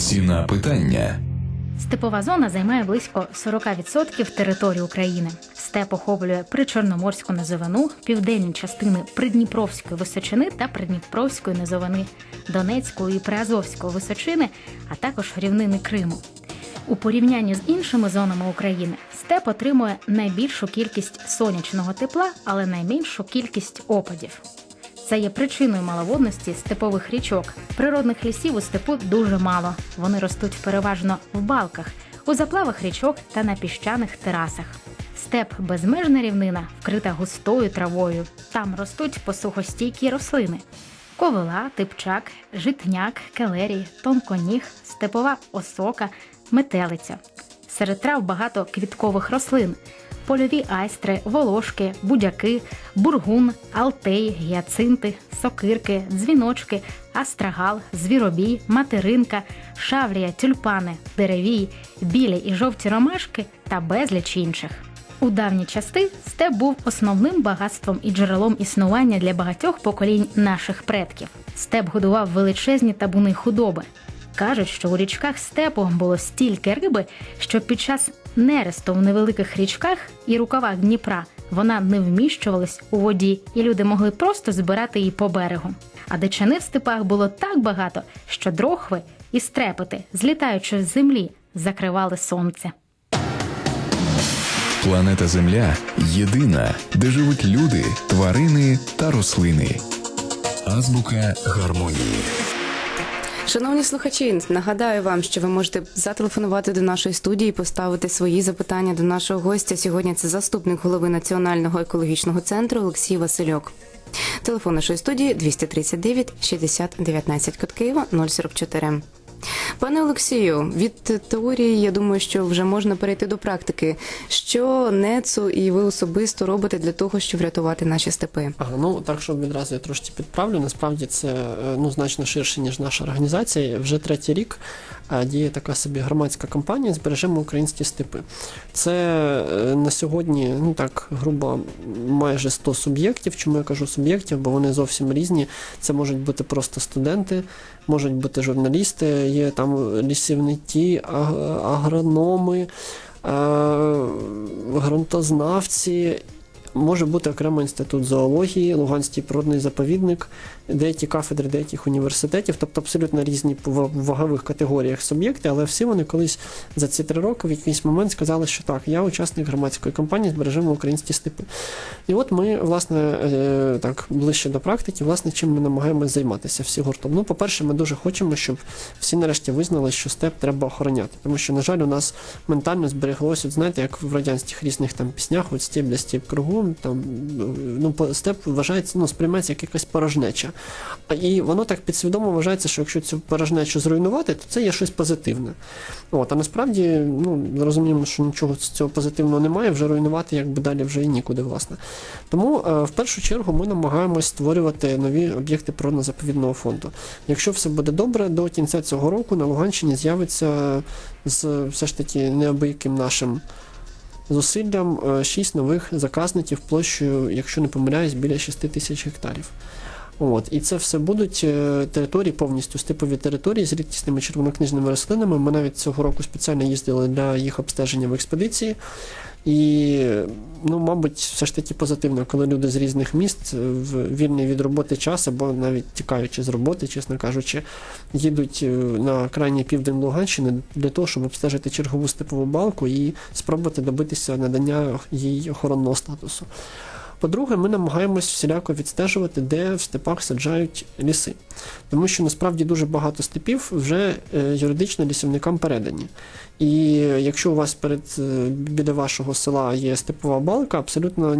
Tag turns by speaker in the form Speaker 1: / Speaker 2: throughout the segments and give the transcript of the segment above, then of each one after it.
Speaker 1: Ціна питання.
Speaker 2: Степова зона займає близько 40% території України. Степ охоплює причорноморську низовину, південні частини Придніпровської височини та Придніпровської низовини, Донецької і Приазовської височини, а також рівнини Криму. У порівнянні з іншими зонами України степ отримує найбільшу кількість сонячного тепла, але найменшу кількість опадів. Це є причиною маловодності степових річок. Природних лісів у степу дуже мало. Вони ростуть переважно в балках, у заплавах річок та на піщаних терасах. Степ безмежна рівнина, вкрита густою травою. Там ростуть посухостійкі рослини: ковила, типчак, житняк, келерій, тонконіг, степова осока, метелиця. Серед трав багато квіткових рослин: польові айстри, волошки, будяки, бургун, алтей, гіацинти, сокирки, дзвіночки, астрагал, звіробій, материнка, шаврія, тюльпани, деревій, білі і жовті ромашки та безліч інших. У давні часи степ був основним багатством і джерелом існування для багатьох поколінь наших предків. Степ годував величезні табуни худоби. Кажуть, що у річках степу було стільки риби, що під час нересту в невеликих річках і рукавах Дніпра вона не вміщувалась у воді, і люди могли просто збирати її по берегу. А дичини в степах було так багато, що дрохви і стрепети, злітаючи з землі, закривали сонце.
Speaker 1: Планета Земля єдина, де живуть люди, тварини та рослини. Азбука гармонії.
Speaker 3: Шановні слухачі, нагадаю вам, що ви можете зателефонувати до нашої студії, поставити свої запитання до нашого гостя. Сьогодні це заступник голови Національного екологічного центру Олексій Васильок. Телефон нашої студії 239 60 19 код Києва 044. Пане Олексію, від теорії я думаю, що вже можна перейти до практики. Що НЕЦУ і ви особисто робите для того, щоб врятувати наші степи?
Speaker 4: Ага, ну так, щоб відразу я трошки підправлю. Насправді це е, ну значно ширше ніж наша організація. Вже третій рік діє така собі громадська кампанія Збережемо українські степи. Це е, на сьогодні, ну так грубо, майже 100 суб'єктів. Чому я кажу суб'єктів? Бо вони зовсім різні. Це можуть бути просто студенти, можуть бути журналісти, є там лісівники, агрономи. е, Ґрунтознавці Може бути окремо інститут зоології, Луганський природний заповідник, деякі кафедри деяких університетів, тобто абсолютно різні ва- вагових категоріях суб'єкти, але всі вони колись за ці три роки в якийсь момент сказали, що так, я учасник громадської кампанії збережемо українські степи. І от ми, власне, е, так ближче до практики, власне, чим ми намагаємось займатися всі гуртом. Ну, по-перше, ми дуже хочемо, щоб всі нарешті визнали, що степ треба охороняти. Тому що, на жаль, у нас ментально збереглося, знаєте, як в радянських різних там піснях, от степ для степ кругом, там ну степ вважається, ну сприймається як якась порожнеча. І воно так підсвідомо вважається, що якщо цю порожнечу зруйнувати, то це є щось позитивне. От, а насправді, ну розуміємо, що нічого з цього позитивного немає, вже руйнувати якби далі вже і нікуди, власне. Тому е, в першу чергу ми намагаємось створювати нові об'єкти природно-заповідного фонду. Якщо все буде добре, до кінця цього року на Луганщині з'явиться з все ж таки неабияким нашим зусиллям е, шість нових заказників площею, якщо не помиляюсь, біля 6 тисяч гектарів. От, і це все будуть е, території, повністю степові території з рідкісними червонокнижними рослинами. Ми навіть цього року спеціально їздили для їх обстеження в експедиції. І, ну, мабуть, все ж таки позитивно, коли люди з різних міст е, в вільний від роботи час, або навіть тікаючи з роботи, чесно кажучи, їдуть е, на крайній південь Луганщини для того, щоб обстежити чергову степову балку і спробувати добитися надання їй охоронного статусу. По-друге, ми намагаємось всіляко відстежувати, де в степах саджають ліси. Тому що насправді дуже багато степів вже е, юридично лісівникам передані. І якщо у вас перед е, біля вашого села є степова балка, абсолютно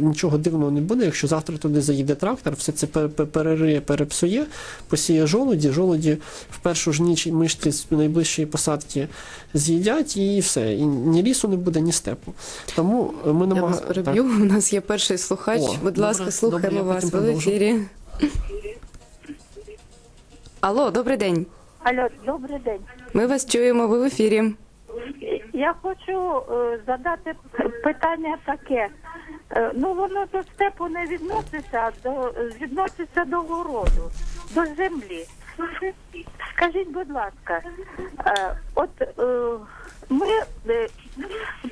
Speaker 4: нічого дивного не буде, якщо завтра туди заїде трактор, все це пер- пер- перериє, перепсує, посіє жолуді, жолуді в першу ж ніч мишці з найближчої посадки з'їдять і все. І ні лісу не буде, ні степу. Тому е, ми
Speaker 3: Я вас
Speaker 4: намагаємося.
Speaker 3: У нас є перший слухач.
Speaker 4: О,
Speaker 3: Будь ласка,
Speaker 4: добре,
Speaker 3: слухаємо
Speaker 4: добре,
Speaker 3: вас. Ви в
Speaker 4: продовжу.
Speaker 3: ефірі. Алло, добрий день.
Speaker 5: Алло, добрий день.
Speaker 3: Ми вас чуємо, ви в ефірі.
Speaker 5: Я хочу е, задати питання таке. Е, ну воно до степу не відноситься, а до відноситься до городу, до землі. Скажіть, будь ласка, е, от е, ми е,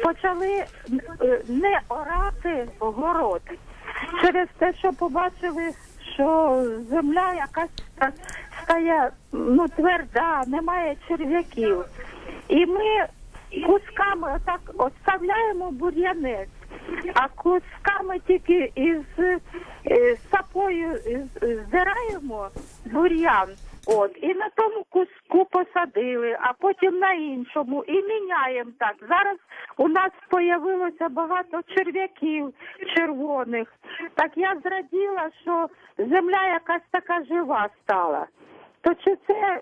Speaker 5: почали е, не орати город через те, що побачили, що земля якась та- стає ну, тверда, немає черв'яків. І ми кусками отак оставляємо бур'янець, а кусками тільки із е, сапою здираємо бур'ян. От, і на тому куску посадили, а потім на іншому, і міняємо так. Зараз у нас появилося багато черв'яків червоних. Так я зраділа, що земля якась така жива стала. То чи це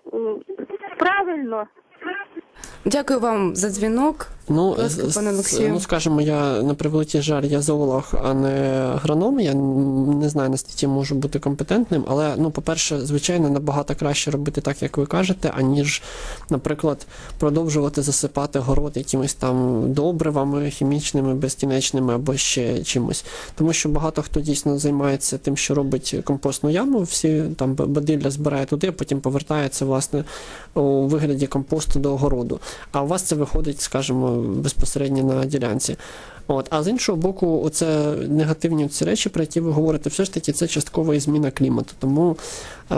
Speaker 5: правильно?
Speaker 3: Дякую вам за дзвінок.
Speaker 4: Ну,
Speaker 3: ласка, пане Олексію.
Speaker 4: ну, скажімо, я на превеликий жаль, я зоолог, а не агроном. Я не знаю, наскільки можу бути компетентним, але ну, по-перше, звичайно, набагато краще робити так, як ви кажете, аніж, наприклад, продовжувати засипати город якимись там добривами, хімічними, безкінечними або ще чимось. Тому що багато хто дійсно займається тим, що робить компостну яму, всі там бадилля збирає туди, а потім повертається власне у вигляді компосту до огороду. А у вас це виходить, скажімо, безпосередньо на ділянці. От, а з іншого боку, оце негативні ці речі, про які ви говорите, все ж таки це часткова і зміна клімату. Тому е,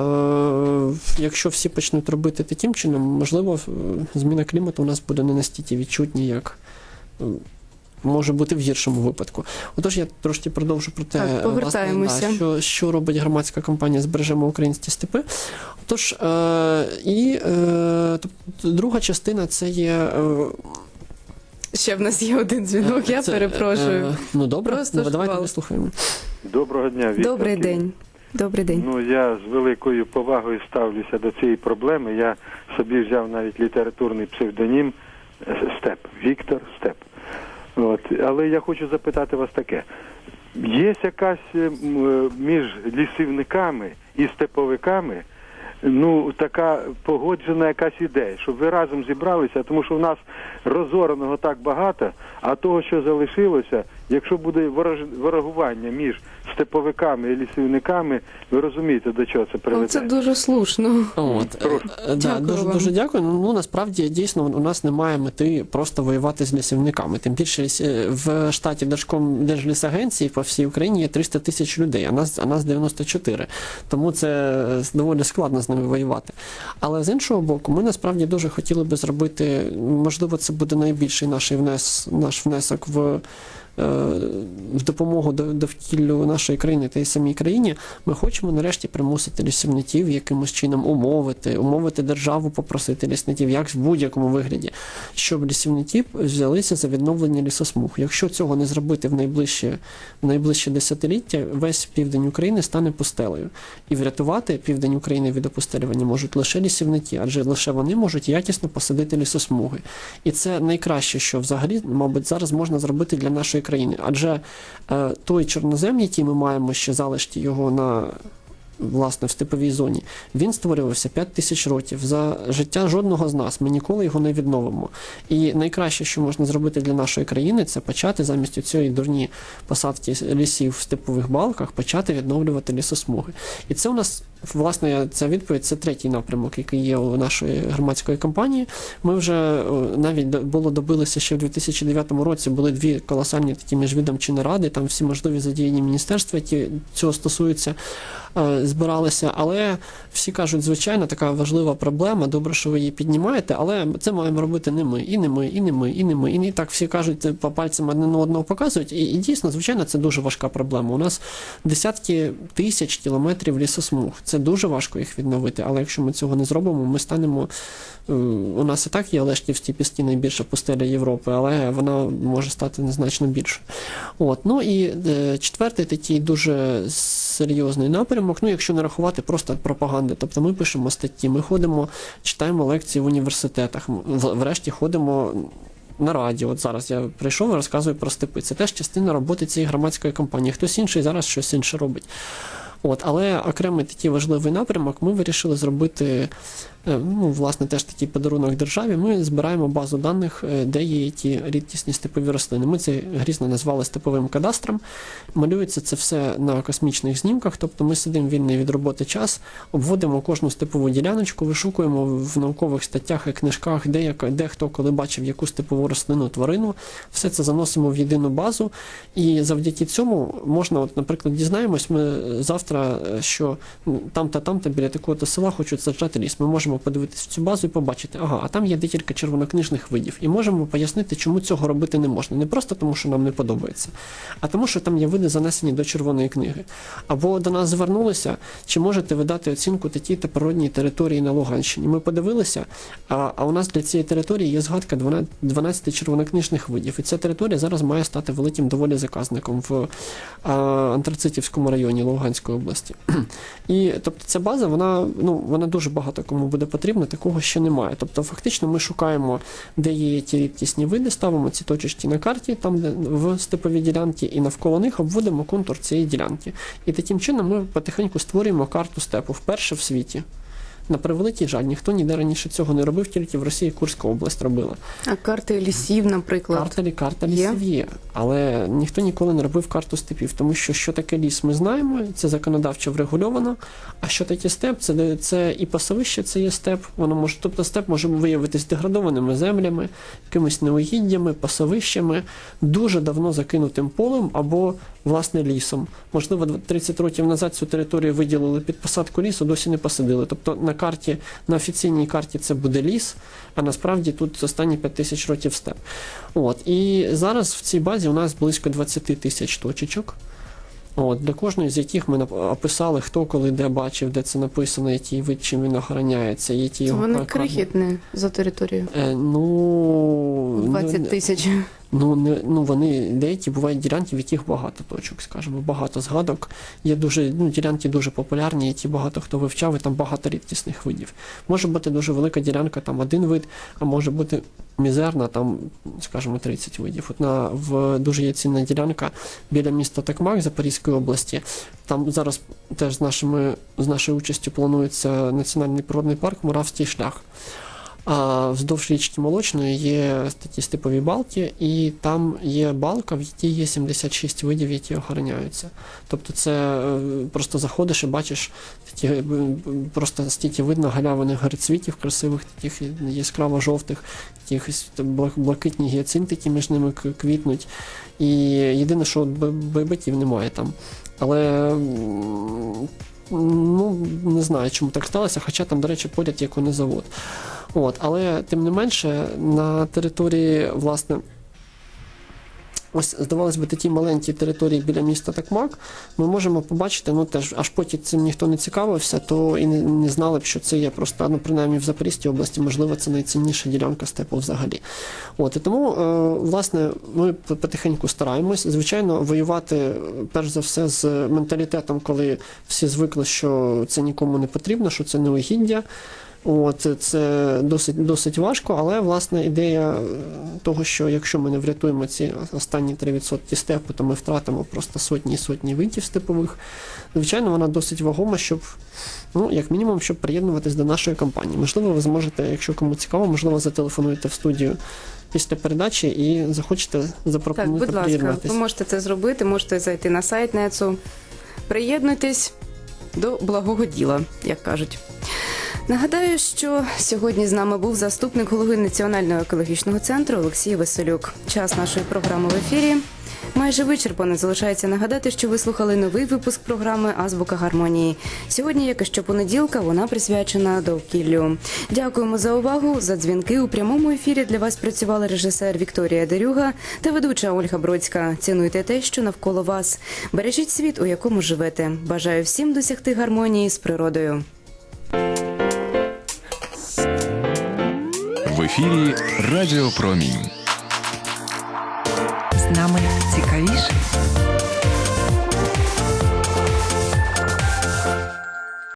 Speaker 4: якщо всі почнуть робити таким чином, можливо, зміна клімату у нас буде не настільки відчутні, як. Е, Може бути в гіршому випадку. Отож, я трошки продовжу про те,
Speaker 3: Так, повертаємося.
Speaker 4: да, що, що робить громадська компанія Збережемо українські степи. Отож, е, і е, тобто, друга частина це є. Е,
Speaker 3: Ще в нас є один дзвінок, я
Speaker 4: це,
Speaker 3: перепрошую.
Speaker 4: е, ну добре,
Speaker 3: Просто
Speaker 4: ну, давайте
Speaker 3: шквал.
Speaker 4: вислухаємо.
Speaker 6: Доброго дня, Віктор.
Speaker 3: Добрий день. Добрий день.
Speaker 6: Ну я з великою повагою ставлюся до цієї проблеми. Я собі взяв навіть літературний псевдонім е, Степ. Віктор Степ. От. Але я хочу запитати вас таке. Є якась е, е, між лісівниками і степовиками ну, така погоджена якась ідея, щоб ви разом зібралися, тому що в нас розореного так багато, а того, що залишилося, якщо буде ворогування між степовиками і лісівниками, ви розумієте, до чого це приведе.
Speaker 3: це дуже слушно.
Speaker 4: От, е, е, да,
Speaker 3: Дякую
Speaker 4: дуже,
Speaker 3: вам.
Speaker 4: дуже дякую. Ну, насправді дійсно у нас немає мети просто воювати з лісівниками. Тим більше е, в штаті Держком Держлісагенції по всій Україні є 300 тисяч людей, а нас, а нас 94. Тому це доволі складно з ними воювати. Але з іншого боку, ми насправді дуже хотіли би зробити, можливо, це буде найбільший наш внес, наш внесок в. Е, В допомогу до- довкіллю нашої країни та й самій країні ми хочемо нарешті примусити лісівників якимось чином умовити, умовити державу, попросити лісників, як в будь-якому вигляді, щоб лісівники взялися за відновлення лісосмуг. Якщо цього не зробити в найближче, в найближче десятиліття, весь південь України стане пустелею. І врятувати південь України від опустелювання можуть лише лісівники, адже лише вони можуть якісно посадити лісосмуги. І це найкраще, що взагалі, мабуть, зараз можна зробити для нашої країни. Адже е, той чорнозем, який ми маємо ще залишки його на власне в степовій зоні, він створювався 5 тисяч років. За життя жодного з нас ми ніколи його не відновимо. І найкраще, що можна зробити для нашої країни, це почати замість цієї дурні посадки лісів в степових балках, почати відновлювати лісосмуги. І це у нас. Власне, ця відповідь це третій напрямок, який є у нашої громадської кампанії. Ми вже навіть було добилися ще в 2009 році. Були дві колосальні такі міжвідомчі наради. Там всі можливі задіяні міністерства, які цього стосуються, е, збиралися. Але всі кажуть, звичайно, така важлива проблема. Добре, що ви її піднімаєте, але це маємо робити не ми, і не ми, і не ми, і не ми. І так всі кажуть, е, по пальцям один одного показують. І, і дійсно, звичайно, це дуже важка проблема. У нас десятки тисяч кілометрів лісосмуг. Це дуже важко їх відновити. Але якщо ми цього не зробимо, ми станемо. е, У нас і так є Лешківські піски найбільша пустеля Європи, але вона може стати незначно більшою. От. Ну і е, четвертий такий дуже серйозний напрямок, ну якщо не рахувати просто пропаганди. Тобто ми пишемо статті, ми ходимо, читаємо лекції в університетах, врешті ходимо. На радіо, от зараз я прийшов і розказую про степи. Це теж частина роботи цієї громадської кампанії. Хтось інший зараз щось інше робить. От, але окремий такий важливий напрямок ми вирішили зробити ну, власне, теж такий подарунок державі. Ми збираємо базу даних, е, де є ті рідкісні степові рослини. Ми це грізно назвали степовим кадастром. Малюється це все на космічних знімках, тобто ми сидимо вільний від роботи час, обводимо кожну степову діляночку, вишукуємо в наукових статтях і книжках, де, де хто коли бачив яку степову рослину тварину. Все це заносимо в єдину базу, і завдяки цьому можна, от, наприклад, дізнаємось, ми завтра, е, що там-та там-та біля такого-то села хочуть саджати ліс. Ми можемо подивитись в цю базу і побачити, ага, а там є декілька червонокнижних видів, і можемо пояснити, чому цього робити не можна. Не просто тому, що нам не подобається, а тому, що там є види занесені до червоної книги. Або до нас звернулися, чи можете ви дати оцінку такій та природній території на Луганщині. Ми подивилися, а, а у нас для цієї території є згадка 12 12 червонокнижних видів. І ця територія зараз має стати великим доволі заказником в а, Антрацитівському районі Луганської області. І тобто ця база, вона ну вона дуже багато кому буде потрібна, такого ще немає. Тобто, фактично, ми шукаємо, де є ті рідкісні види, ставимо ці точечки на карті, там де в степовій ділянці, і навколо них обводимо контур цієї ділянки. І таким чином ми потихеньку створюємо карту степу вперше в світі. На превеликий жаль, ніхто ніде раніше цього не робив, тільки в Росії Курська область робила.
Speaker 3: А карти лісів, наприклад.
Speaker 4: Картелі, карта лісів є, але ніхто ніколи не робив карту степів, тому що що таке ліс, ми знаємо, це законодавчо врегульовано. А що таке степ? Це, це і пасовище, це є степ. Воно може, тобто степ може виявитись деградованими землями, якимись неугіддями, пасовищами, дуже давно закинутим полем або власне лісом. Можливо, 30 років назад цю територію виділили під посадку лісу, досі не посадили. Тобто на карті, на офіційній карті це буде ліс, а насправді тут останні 5 тисяч років степ. От і зараз в цій базі у нас близько 20 тисяч точечок. От, для кожної з яких ми описали, хто коли де бачив, де це написано, який вид чим він охороняється, які
Speaker 3: Це
Speaker 4: його
Speaker 3: вони крихітні за територію.
Speaker 4: Е, ну,
Speaker 3: 20
Speaker 4: ну,
Speaker 3: тисяч.
Speaker 4: Ну, не, ну вони деякі бувають ділянки, в яких багато точок, скажімо, багато згадок. Є дуже ну, ділянки дуже популярні, які багато хто вивчав, і там багато рідкісних видів. Може бути дуже велика ділянка, там один вид, а може бути мізерна, там, скажімо, 30 видів. От на в дуже є цінна ділянка біля міста Токмак Запорізької області. Там зараз теж з нашими з нашою участю планується національний природний парк Муравський шлях. А вздовж річки Молочної є такі степові балки, і там є балка, в якій є 76 видів, які охороняються. Тобто це е, просто заходиш і бачиш такі е, просто стільки видно галявиних герцвітів, красивих, таких яскраво жовтих, якихось блакитні гіацинти, які між ними квітнуть. І єдине, що байбаків немає там. Але ну, не знаю, чому так сталося, хоча там, до речі, поряд є конезавод. От, але тим не менше, на території, власне, ось, здавалось би, такі маленькі території біля міста Такмак, ми можемо побачити, ну теж аж поки цим ніхто не цікавився, то і не, не знали б, що це є просто, ну, принаймні в Запорізькій області, можливо, це найцінніша ділянка степу взагалі. От, і тому, е, власне, ми потихеньку стараємось. Звичайно, воювати, перш за все, з менталітетом, коли всі звикли, що це нікому не потрібно, що це неугіддя. От це досить досить важко, але власне ідея е, того, що якщо ми не врятуємо ці останні 3% степу, то ми втратимо просто сотні і сотні видів степових. Звичайно, вона досить вагома, щоб ну як мінімум, щоб приєднуватись до нашої кампанії. Можливо, ви зможете, якщо кому цікаво, можливо, зателефонуєте в студію після передачі і захочете
Speaker 3: Так,
Speaker 4: запропонувати
Speaker 3: будь ласка, ви можете це зробити, можете зайти на сайт НЕЦУ. Приєднуйтесь до благого діла, як кажуть. Нагадаю, що сьогодні з нами був заступник голови Національного екологічного центру Олексій Василюк. Час нашої програми в ефірі. Майже вичерпано залишається нагадати, що ви слухали новий випуск програми Азбука гармонії. Сьогодні, як і щопонеділка, вона присвячена довкіллю. Дякуємо за увагу. За дзвінки у прямому ефірі для вас працювала режисер Вікторія Дерюга та ведуча Ольга Бродська. Цінуйте те, що навколо вас. Бережіть світ, у якому живете. Бажаю всім досягти гармонії з природою.
Speaker 1: Ефірі Радіо Промінь.